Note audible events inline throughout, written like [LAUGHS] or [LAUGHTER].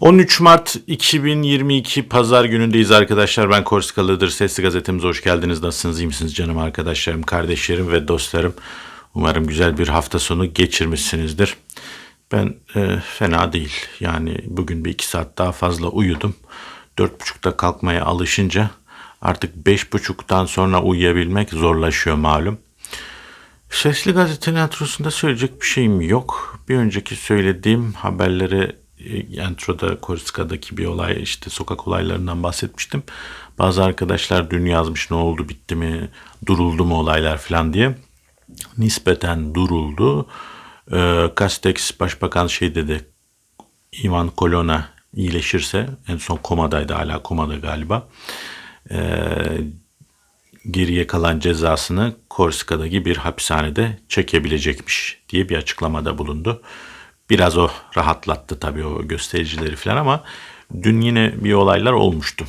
13 Mart 2022 Pazar günündeyiz arkadaşlar. Ben Korskalı'dır. Sesli gazetemize hoş geldiniz. Nasılsınız? iyi misiniz canım arkadaşlarım, kardeşlerim ve dostlarım? Umarım güzel bir hafta sonu geçirmişsinizdir. Ben e, fena değil. Yani bugün bir iki saat daha fazla uyudum. Dört buçukta kalkmaya alışınca artık beş buçuktan sonra uyuyabilmek zorlaşıyor malum. Sesli Gazete Tiyatrosu'nda söyleyecek bir şeyim yok. Bir önceki söylediğim haberlere e, introda Koriska'daki bir olay işte sokak olaylarından bahsetmiştim. Bazı arkadaşlar dün yazmış ne oldu bitti mi duruldu mu olaylar falan diye. Nispeten duruldu. Castex Başbakan şey dedi Ivan Kolona iyileşirse en son komadaydı hala komada galiba. Ee, geriye kalan cezasını Korsika'daki bir hapishanede çekebilecekmiş diye bir açıklamada bulundu. Biraz o rahatlattı tabii o göstericileri falan ama dün yine bir olaylar olmuştu.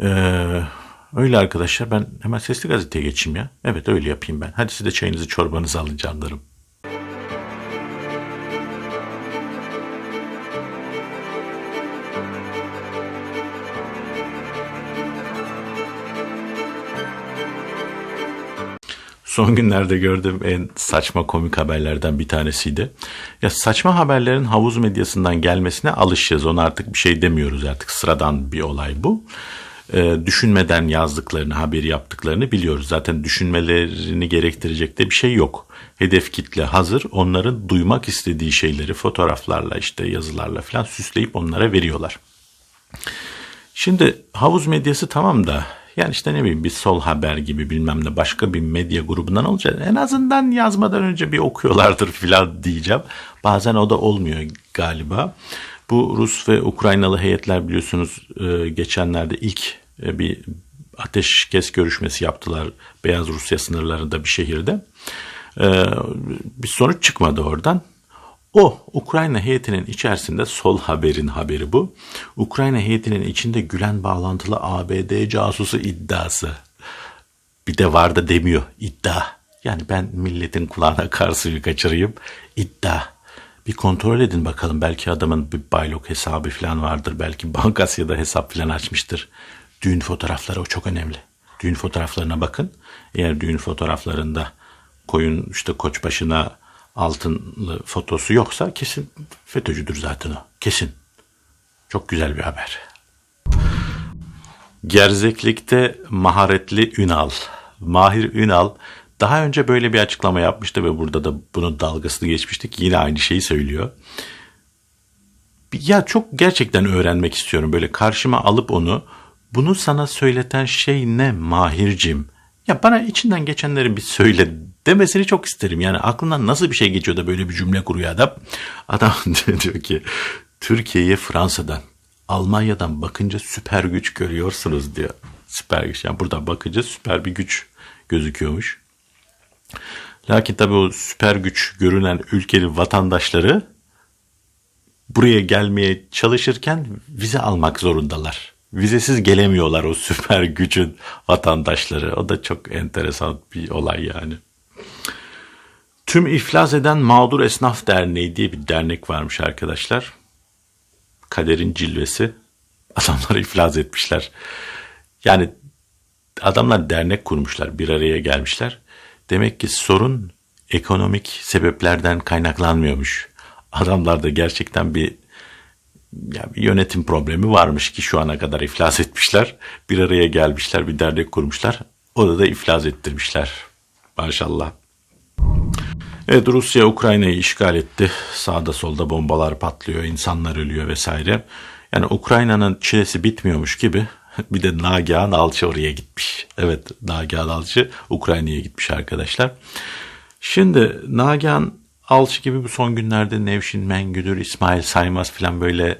Ee, öyle arkadaşlar ben hemen sesli gazeteye geçeyim ya. Evet öyle yapayım ben. Hadi siz de çayınızı çorbanızı alın canlarım. Son günlerde gördüğüm en saçma komik haberlerden bir tanesiydi. Ya saçma haberlerin havuz medyasından gelmesine alışacağız. Ona artık bir şey demiyoruz artık sıradan bir olay bu. Ee, düşünmeden yazdıklarını, haberi yaptıklarını biliyoruz. Zaten düşünmelerini gerektirecek de bir şey yok. Hedef kitle hazır. Onların duymak istediği şeyleri fotoğraflarla işte yazılarla falan süsleyip onlara veriyorlar. Şimdi havuz medyası tamam da yani işte ne bileyim bir sol haber gibi bilmem ne başka bir medya grubundan olacak. En azından yazmadan önce bir okuyorlardır [LAUGHS] filan diyeceğim. Bazen o da olmuyor galiba. Bu Rus ve Ukraynalı heyetler biliyorsunuz e, geçenlerde ilk e, bir ateşkes görüşmesi yaptılar Beyaz Rusya sınırlarında bir şehirde. E, bir sonuç çıkmadı oradan. O Ukrayna heyetinin içerisinde sol haberin haberi bu. Ukrayna heyetinin içinde Gülen bağlantılı ABD casusu iddiası. Bir de var da demiyor iddia. Yani ben milletin kulağına kar suyu kaçırayım iddia. Bir kontrol edin bakalım belki adamın bir baylok hesabı falan vardır. Belki Bankasya'da hesap falan açmıştır. Düğün fotoğrafları o çok önemli. Düğün fotoğraflarına bakın. Eğer düğün fotoğraflarında koyun işte koç başına altınlı fotosu yoksa kesin FETÖ'cüdür zaten o. Kesin. Çok güzel bir haber. Gerzeklikte maharetli Ünal. Mahir Ünal daha önce böyle bir açıklama yapmıştı ve burada da bunun dalgasını geçmiştik. Yine aynı şeyi söylüyor. Ya çok gerçekten öğrenmek istiyorum. Böyle karşıma alıp onu bunu sana söyleten şey ne Mahircim? Ya bana içinden geçenleri bir söyle demesini çok isterim. Yani aklından nasıl bir şey geçiyor da böyle bir cümle kuruyor adam. Adam [LAUGHS] diyor ki Türkiye'yi Fransa'dan, Almanya'dan bakınca süper güç görüyorsunuz diyor. Süper güç. Yani buradan bakınca süper bir güç gözüküyormuş. Lakin tabii o süper güç görünen ülkenin vatandaşları buraya gelmeye çalışırken vize almak zorundalar vizesiz gelemiyorlar o süper gücün vatandaşları. O da çok enteresan bir olay yani. Tüm iflas eden Mağdur Esnaf Derneği diye bir dernek varmış arkadaşlar. Kaderin cilvesi. Adamlar iflas etmişler. Yani adamlar dernek kurmuşlar, bir araya gelmişler. Demek ki sorun ekonomik sebeplerden kaynaklanmıyormuş. Adamlar da gerçekten bir ya bir yönetim problemi varmış ki şu ana kadar iflas etmişler. Bir araya gelmişler, bir dernek kurmuşlar. Orada da iflas ettirmişler. Maşallah. Evet Rusya Ukrayna'yı işgal etti. Sağda solda bombalar patlıyor, insanlar ölüyor vesaire. Yani Ukrayna'nın çilesi bitmiyormuş gibi [LAUGHS] bir de Nagihan Alçı oraya gitmiş. Evet Nagihan Alçı Ukrayna'ya gitmiş arkadaşlar. Şimdi Nagihan Alçı gibi bu son günlerde Nevşin Mengüdür, İsmail Saymaz falan böyle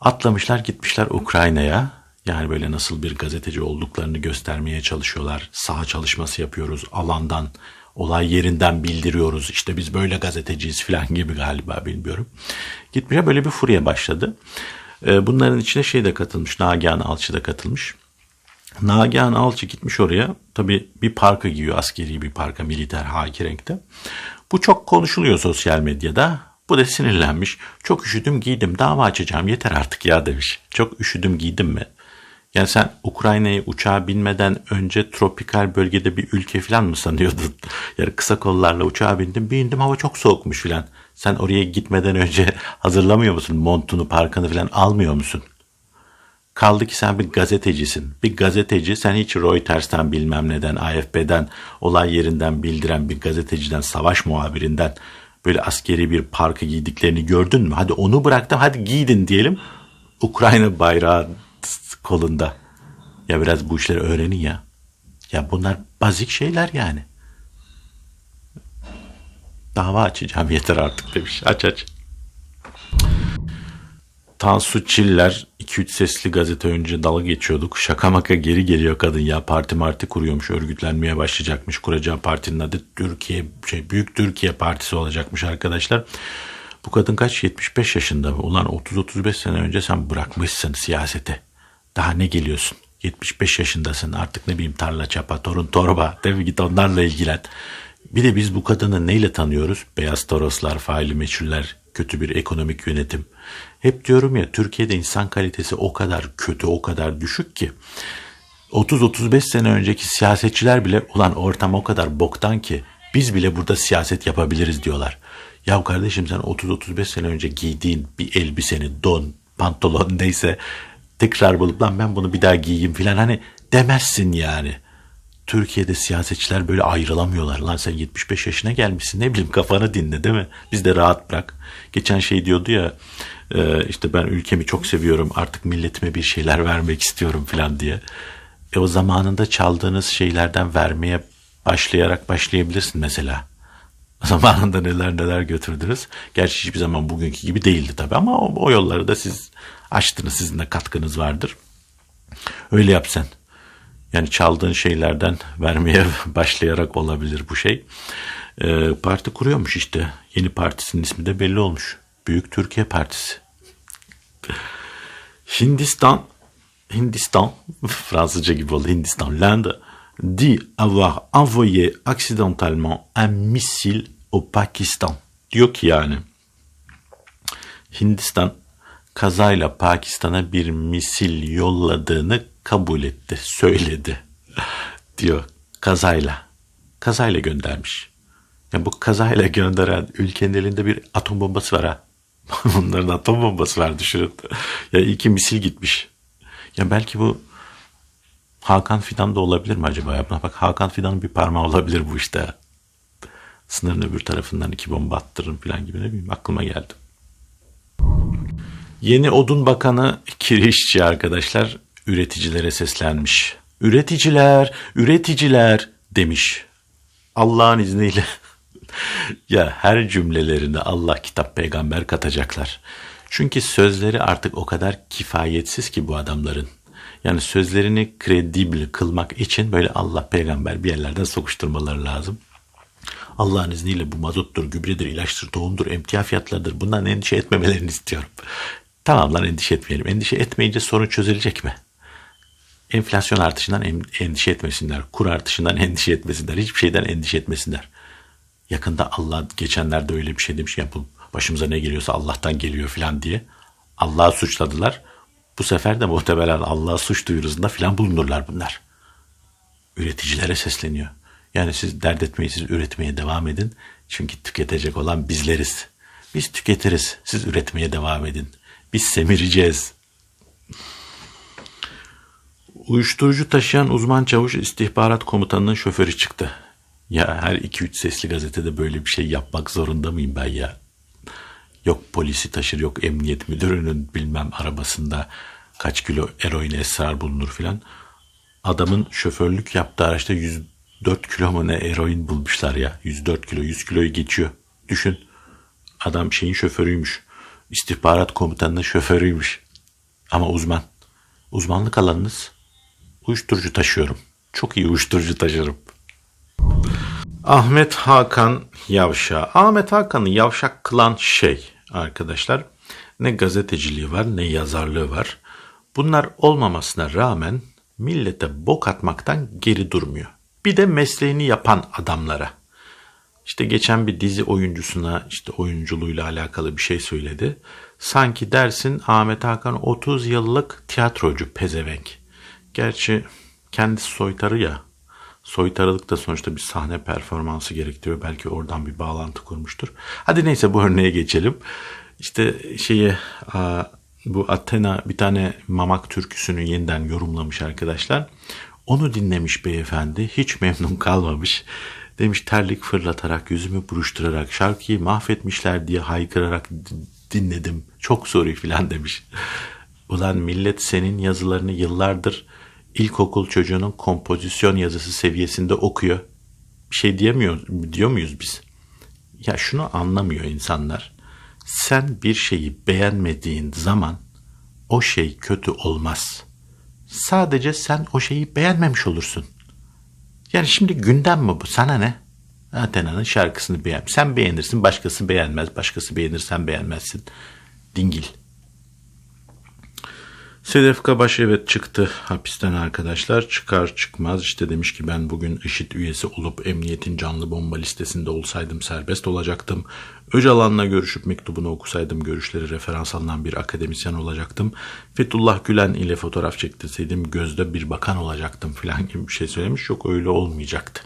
atlamışlar gitmişler Ukrayna'ya. Yani böyle nasıl bir gazeteci olduklarını göstermeye çalışıyorlar. Saha çalışması yapıyoruz alandan, olay yerinden bildiriyoruz. İşte biz böyle gazeteciyiz falan gibi galiba bilmiyorum. Gitmişler böyle bir furya başladı. Ee, bunların içine şey de katılmış, Nagihan Alçı da katılmış. Nagihan Alçı gitmiş oraya. Tabi bir parka giyiyor, askeri bir parka, militer haki renkte. Bu çok konuşuluyor sosyal medyada. Bu da sinirlenmiş. Çok üşüdüm giydim dava açacağım yeter artık ya demiş. Çok üşüdüm giydim mi? Yani sen Ukrayna'ya uçağa binmeden önce tropikal bölgede bir ülke falan mı sanıyordun? [LAUGHS] Yani kısa kollarla uçağa bindim, bindim hava çok soğukmuş falan. Sen oraya gitmeden önce [LAUGHS] hazırlamıyor musun? Montunu, parkanı falan almıyor musun? Kaldı ki sen bir gazetecisin. Bir gazeteci sen hiç Reuters'ten bilmem neden, AFP'den, olay yerinden bildiren bir gazeteciden, savaş muhabirinden böyle askeri bir parkı giydiklerini gördün mü? Hadi onu bıraktım, hadi giydin diyelim. Ukrayna bayrağı kolunda. Ya biraz bu işleri öğrenin ya. Ya bunlar bazik şeyler yani. Dava açacağım yeter artık demiş. Aç aç. Tansu Çiller 2-3 sesli gazete önce dalga geçiyorduk. Şaka maka geri geliyor kadın ya. Parti marti kuruyormuş. Örgütlenmeye başlayacakmış. Kuracağı partinin adı Türkiye şey Büyük Türkiye Partisi olacakmış arkadaşlar. Bu kadın kaç? 75 yaşında mı? Ulan 30-35 sene önce sen bırakmışsın siyasete. Daha ne geliyorsun? 75 yaşındasın artık ne bileyim tarla çapa torun torba değil mi git onlarla ilgilen. Bir de biz bu kadını neyle tanıyoruz? Beyaz toroslar, faili meçhuller, kötü bir ekonomik yönetim. Hep diyorum ya Türkiye'de insan kalitesi o kadar kötü, o kadar düşük ki 30-35 sene önceki siyasetçiler bile ulan ortam o kadar boktan ki biz bile burada siyaset yapabiliriz diyorlar. Ya kardeşim sen 30-35 sene önce giydiğin bir elbiseni, don, pantolon [LAUGHS] neyse tekrar bulup lan ben bunu bir daha giyeyim filan hani demezsin yani. Türkiye'de siyasetçiler böyle ayrılamıyorlar. Lan sen 75 yaşına gelmişsin ne bileyim kafanı dinle değil mi? Biz de rahat bırak. Geçen şey diyordu ya e, işte ben ülkemi çok seviyorum artık milletime bir şeyler vermek istiyorum filan diye. E o zamanında çaldığınız şeylerden vermeye başlayarak başlayabilirsin mesela. [LAUGHS] Zamanında neler neler götürdünüz. Gerçi hiçbir zaman bugünkü gibi değildi tabii ama o, o yolları da siz açtınız. Sizin de katkınız vardır. Öyle yap sen. Yani çaldığın şeylerden vermeye [LAUGHS] başlayarak olabilir bu şey. Ee, parti kuruyormuş işte. Yeni partisinin ismi de belli olmuş. Büyük Türkiye Partisi. Hindistan Hindistan [LAUGHS] Fransızca gibi oldu Hindistan l'Inde dit avoir envoyé accidentellement un missile au Pakistan. Diyor ki yani Hindistan kazayla Pakistan'a bir misil yolladığını kabul etti, söyledi [LAUGHS] diyor kazayla. Kazayla göndermiş. Yani bu kazayla gönderen ülkenin elinde bir atom bombası var ha. [LAUGHS] Bunların atom bombası var düşünün. ya iki misil gitmiş. Ya belki bu Hakan Fidan da olabilir mi acaba? Ya bak Hakan Fidan'ın bir parmağı olabilir bu işte. Sınırın öbür tarafından iki bomba attırırım falan gibi ne bileyim aklıma geldi. Yeni Odun Bakanı Kirişçi arkadaşlar üreticilere seslenmiş. Üreticiler, üreticiler demiş. Allah'ın izniyle [LAUGHS] ya her cümlelerine Allah kitap peygamber katacaklar. Çünkü sözleri artık o kadar kifayetsiz ki bu adamların. Yani sözlerini kredibil kılmak için böyle Allah peygamber bir yerlerden sokuşturmaları lazım. Allah'ın izniyle bu mazottur, gübredir, ilaçtır, tohumdur, emtia fiyatlarıdır. Bundan endişe etmemelerini istiyorum. Tamam lan endişe etmeyelim. Endişe etmeyince sorun çözülecek mi? Enflasyon artışından endişe etmesinler. Kur artışından endişe etmesinler. Hiçbir şeyden endişe etmesinler. Yakında Allah geçenlerde öyle bir şey demiş ya bu başımıza ne geliyorsa Allah'tan geliyor filan diye. Allah'ı suçladılar. Bu sefer de muhtemelen Allah'a suç duyurusunda filan bulunurlar bunlar. Üreticilere sesleniyor. Yani siz dert etmeyin, siz üretmeye devam edin. Çünkü tüketecek olan bizleriz. Biz tüketiriz, siz üretmeye devam edin. Biz semireceğiz. Uyuşturucu taşıyan uzman çavuş istihbarat komutanının şoförü çıktı. Ya her iki üç sesli gazetede böyle bir şey yapmak zorunda mıyım ben ya? Yok polisi taşır yok emniyet müdürünün bilmem arabasında kaç kilo eroin esrar bulunur filan. Adamın şoförlük yaptığı araçta 104 kilo mu ne eroin bulmuşlar ya. 104 kilo 100 kiloyu geçiyor. Düşün adam şeyin şoförüymüş. İstihbarat komutanının şoförüymüş. Ama uzman. Uzmanlık alanınız uyuşturucu taşıyorum. Çok iyi uyuşturucu taşırım. Ahmet Hakan Yavşa. Ahmet Hakan'ı yavşak kılan şey arkadaşlar ne gazeteciliği var ne yazarlığı var. Bunlar olmamasına rağmen millete bok atmaktan geri durmuyor. Bir de mesleğini yapan adamlara. İşte geçen bir dizi oyuncusuna işte oyunculuğuyla alakalı bir şey söyledi. Sanki dersin Ahmet Hakan 30 yıllık tiyatrocu pezevenk. Gerçi kendisi soytarı ya. Soytarılık da sonuçta bir sahne performansı gerektiriyor. Belki oradan bir bağlantı kurmuştur. Hadi neyse bu örneğe geçelim. İşte şeyi bu Athena bir tane Mamak türküsünü yeniden yorumlamış arkadaşlar. Onu dinlemiş beyefendi. Hiç memnun kalmamış. Demiş terlik fırlatarak, yüzümü buruşturarak, şarkıyı mahvetmişler diye haykırarak dinledim. Çok sorry filan demiş. Ulan millet senin yazılarını yıllardır ilkokul çocuğunun kompozisyon yazısı seviyesinde okuyor. Bir şey diyemiyor, diyor muyuz biz? Ya şunu anlamıyor insanlar. Sen bir şeyi beğenmediğin zaman o şey kötü olmaz. Sadece sen o şeyi beğenmemiş olursun. Yani şimdi gündem mi bu? Sana ne? Athena'nın şarkısını beğen. Sen beğenirsin, başkası beğenmez. Başkası beğenir, sen beğenmezsin. Dingil. Sedef Kabaş evet çıktı hapisten arkadaşlar. Çıkar çıkmaz işte demiş ki ben bugün IŞİD üyesi olup emniyetin canlı bomba listesinde olsaydım serbest olacaktım. Öcalan'la görüşüp mektubunu okusaydım görüşleri referans alınan bir akademisyen olacaktım. Fethullah Gülen ile fotoğraf çektirseydim gözde bir bakan olacaktım falan gibi bir şey söylemiş. Yok öyle olmayacaktı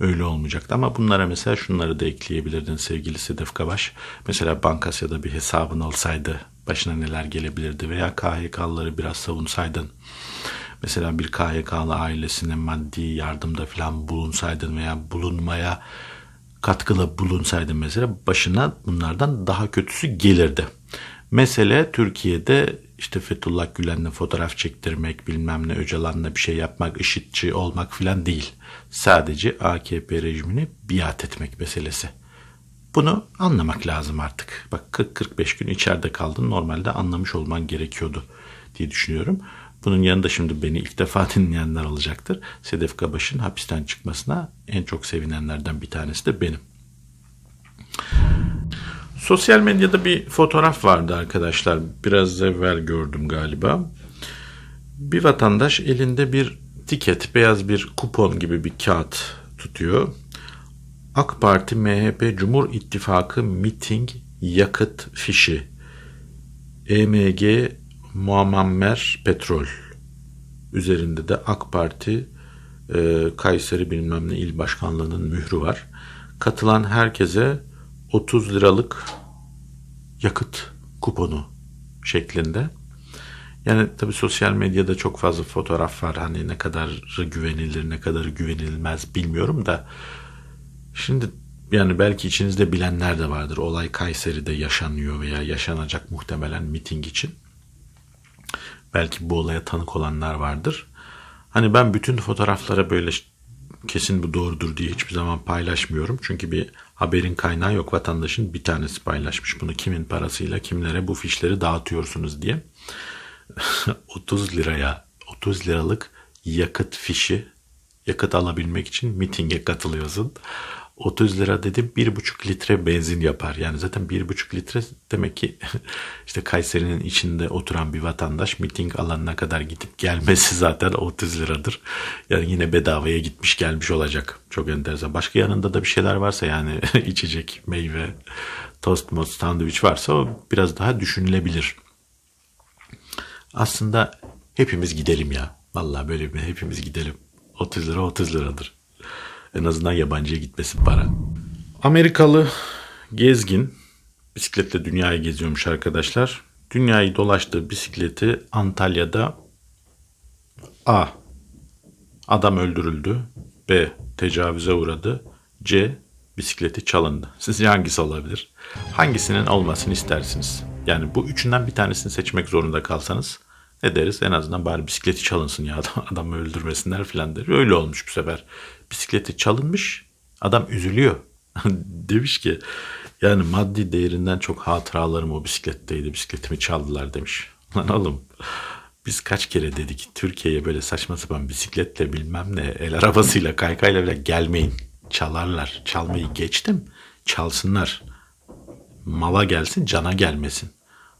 öyle olmayacaktı. Ama bunlara mesela şunları da ekleyebilirdin sevgili Sedef Kabaş. Mesela Bankasya'da bir hesabın olsaydı başına neler gelebilirdi veya KHK'ları biraz savunsaydın. Mesela bir KHK'lı ailesine maddi yardımda falan bulunsaydın veya bulunmaya katkılı bulunsaydın mesela başına bunlardan daha kötüsü gelirdi. Mesele Türkiye'de işte Fethullah Gülen'le fotoğraf çektirmek, bilmem ne Öcalan'la bir şey yapmak, işitçi olmak filan değil. Sadece AKP rejimine biat etmek meselesi. Bunu anlamak lazım artık. Bak 40-45 gün içeride kaldın normalde anlamış olman gerekiyordu diye düşünüyorum. Bunun yanında şimdi beni ilk defa [LAUGHS] dinleyenler olacaktır. Sedef Kabaş'ın hapisten çıkmasına en çok sevinenlerden bir tanesi de benim. Sosyal medyada bir fotoğraf vardı arkadaşlar. Biraz evvel gördüm galiba. Bir vatandaş elinde bir tiket, beyaz bir kupon gibi bir kağıt tutuyor. AK Parti, MHP, Cumhur İttifakı miting yakıt fişi. EMG Muammer Petrol. Üzerinde de AK Parti e, Kayseri bilmem ne il başkanlığının mührü var. Katılan herkese 30 liralık yakıt kuponu şeklinde. Yani tabi sosyal medyada çok fazla fotoğraf var. Hani ne kadar güvenilir ne kadar güvenilmez bilmiyorum da. Şimdi yani belki içinizde bilenler de vardır. Olay Kayseri'de yaşanıyor veya yaşanacak muhtemelen miting için. Belki bu olaya tanık olanlar vardır. Hani ben bütün fotoğraflara böyle kesin bu doğrudur diye hiçbir zaman paylaşmıyorum. Çünkü bir haberin kaynağı yok. Vatandaşın bir tanesi paylaşmış bunu. Kimin parasıyla kimlere bu fişleri dağıtıyorsunuz diye. [LAUGHS] 30 liraya 30 liralık yakıt fişi yakıt alabilmek için mitinge katılıyorsun. 30 lira dedim bir buçuk litre benzin yapar. Yani zaten bir buçuk litre demek ki [LAUGHS] işte Kayseri'nin içinde oturan bir vatandaş miting alanına kadar gidip gelmesi zaten 30 liradır. Yani yine bedavaya gitmiş gelmiş olacak. Çok enteresan. Başka yanında da bir şeyler varsa yani [LAUGHS] içecek, meyve, tost, most, sandviç varsa o biraz daha düşünülebilir. Aslında hepimiz gidelim ya. Vallahi böyle bir hepimiz gidelim. 30 lira 30 liradır. En azından yabancıya gitmesin para. Amerikalı gezgin bisikletle dünyayı geziyormuş arkadaşlar. Dünyayı dolaştığı bisikleti Antalya'da A. Adam öldürüldü. B. Tecavüze uğradı. C. Bisikleti çalındı. Sizce hangisi olabilir? Hangisinin olmasını istersiniz? Yani bu üçünden bir tanesini seçmek zorunda kalsanız ne deriz? En azından bari bisikleti çalınsın ya adam, [LAUGHS] adamı öldürmesinler filan der. Öyle olmuş bu sefer. Bisikleti çalınmış. Adam üzülüyor. [LAUGHS] demiş ki yani maddi değerinden çok hatıralarım o bisikletteydi. Bisikletimi çaldılar demiş. [LAUGHS] Lan oğlum biz kaç kere dedik Türkiye'ye böyle saçma sapan bisikletle bilmem ne el arabasıyla kaykayla bile gelmeyin. Çalarlar. Çalmayı geçtim. Çalsınlar. Mala gelsin cana gelmesin.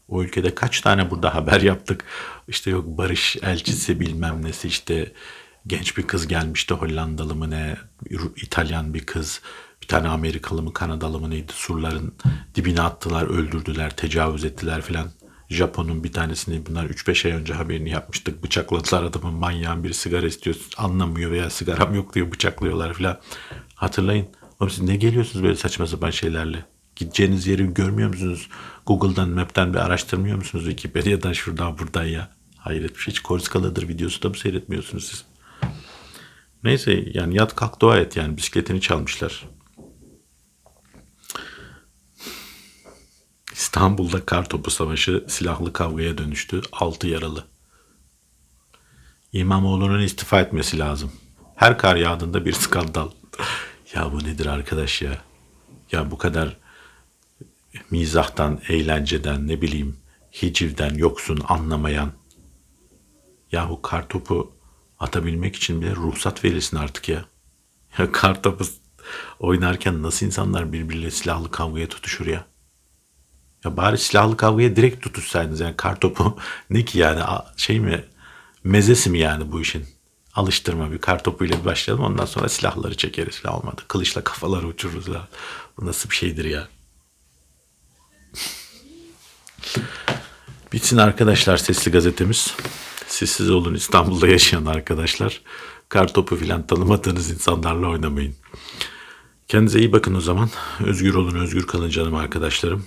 O ülkede kaç tane burada haber yaptık. İşte yok barış elçisi bilmem nesi işte genç bir kız gelmişti Hollandalı mı ne İtalyan bir kız. Bir tane Amerikalı mı Kanadalı mı neydi surların dibine attılar, öldürdüler, tecavüz ettiler filan. Japon'un bir tanesini bunlar 3-5 ay önce haberini yapmıştık. Bıçakladılar adamın manyağın bir sigara istiyor anlamıyor veya sigaram yok diyor bıçaklıyorlar filan. Hatırlayın. Oğlum siz ne geliyorsunuz böyle saçma sapan şeylerle? Gideceğiniz yeri görmüyor musunuz? Google'dan, Map'ten bir araştırmıyor musunuz? Wikipedia'dan şuradan buradan ya. Hayret bir şey. Hiç Korskalı'dır videosu da mı seyretmiyorsunuz siz? Neyse yani yat kalk dua et yani bisikletini çalmışlar. İstanbul'da kartopu savaşı silahlı kavgaya dönüştü. Altı yaralı. İmamoğlu'nun istifa etmesi lazım. Her kar yağdığında bir skandal. [LAUGHS] ya bu nedir arkadaş ya? Ya bu kadar mizahtan, eğlenceden, ne bileyim hicivden yoksun anlamayan. Yahu kartopu atabilmek için bile ruhsat verilsin artık ya. Ya kartopu oynarken nasıl insanlar birbiriyle silahlı kavgaya tutuşur ya? Ya bari silahlı kavgaya direkt tutuşsaydınız yani kartopu [LAUGHS] ne ki yani şey mi mezesi mi yani bu işin? Alıştırma bir kartopuyla bir başlayalım ondan sonra silahları çekeriz falan olmadı. Kılıçla kafaları uçururuz falan. Bu nasıl bir şeydir ya? Bitsin arkadaşlar sesli gazetemiz. Sessiz olun İstanbul'da yaşayan arkadaşlar. Kartopu filan tanımadığınız insanlarla oynamayın. Kendinize iyi bakın o zaman. Özgür olun, özgür kalın canım arkadaşlarım.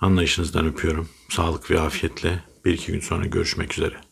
Anlayışınızdan öpüyorum. Sağlık ve afiyetle bir iki gün sonra görüşmek üzere.